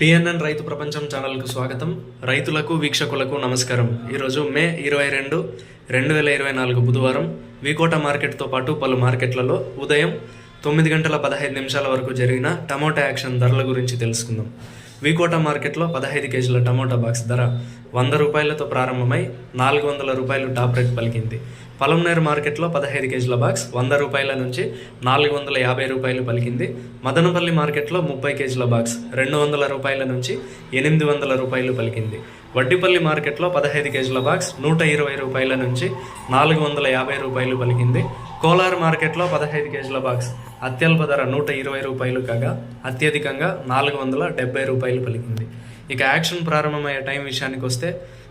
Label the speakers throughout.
Speaker 1: PNN రైతు ప్రపంచం ఛానల్కు స్వాగతం. రైతులకు వీక్షకులకు నమస్కారం. ఈరోజు మే ఇరవై రెండు రెండు వేల ఇరవై నాలుగు బుధవారం. వికోట మార్కెట్తో పాటు పలు మార్కెట్లలో ఉదయం తొమ్మిది గంటల పదహైదు నిమిషాల వరకు జరిగిన టమోటా యాక్షన్ ధరల గురించి తెలుసుకుందాం. వికోట మార్కెట్లో పదహైదు కేజీల టమోటా బాక్స్ ధర వంద రూపాయలతో ప్రారంభమై నాలుగు వందల రూపాయలు టాప్ రేట్ పలికింది. పలంనేరు మార్కెట్లో పదహైదు కేజీల బాక్స్ వంద రూపాయల నుంచి నాలుగు వందల యాభై రూపాయలు పలికింది. మదనపల్లి మార్కెట్లో ముప్పై కేజీల బాక్స్ రెండు వందల రూపాయల నుంచి ఎనిమిది వందల రూపాయలు పలికింది. వడ్డిపల్లి మార్కెట్లో పదహైదు కేజీల బాక్స్ నూట ఇరవై రూపాయల నుంచి నాలుగు వందల యాభై రూపాయలు పలికింది. కోలార్ మార్కెట్లో పదహైదు కేజీల బాక్స్ అత్యల్ప ధర నూట ఇరవై రూపాయలు కాగా అత్యధికంగా నాలుగు వందల డెబ్బై రూపాయలు పలికింది. ఇక యాక్షన్ ప్రారంభమయ్యే టైం విషయానికి వస్తే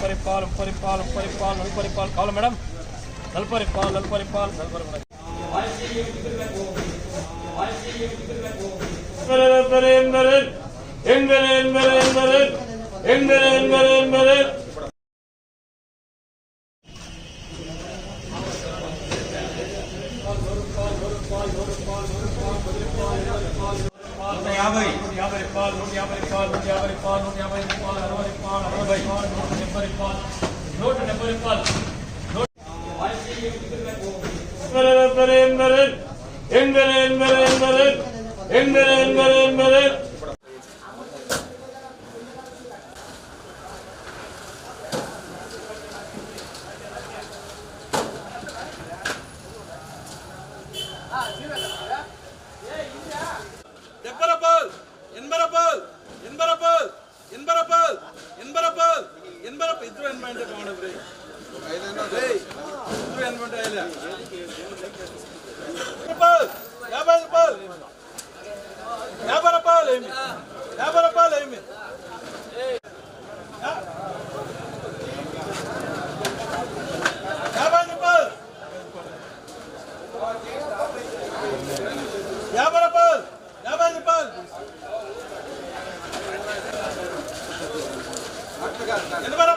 Speaker 2: பரிபால் பரிபால் பரிபால் நல்பரிபால் காலம் యాభై నూట యాభై రూపాయలు నూట యాభై రూపాయలు నూట యాభై రూపాయలు నూట యాభై రూపాయలు అరవై రూపాయలు అరవై రూపాయలు నూట డెబ్బై రూపాయలు నూట డెబ్బై రూపాయలు ఎంబరే ఎంబరే ఎంబరే ఎంబరే ఎంబరే ఎంబరే
Speaker 3: ಎನ್ಬರಪ್ಪ ಇದ್ರು ಎನ್ಬಂಡೆ ಮಾಡಿದ್ರಿ ಇದ್ರು ಎನ್ಬಂಡೆ ಇಲ್ಲ 頑張れ!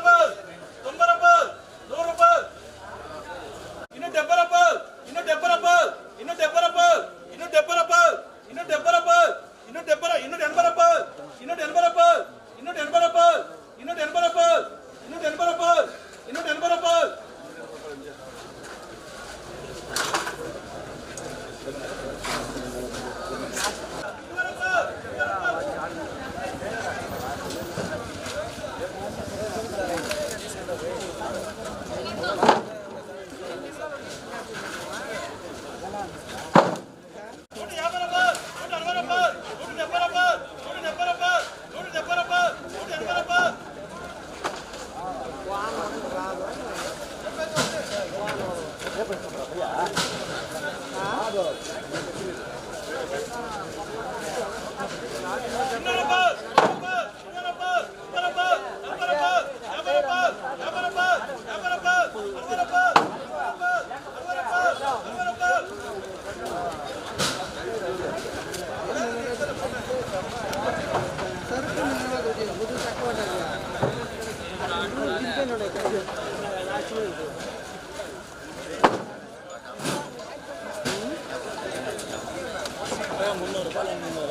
Speaker 3: Hallelujah.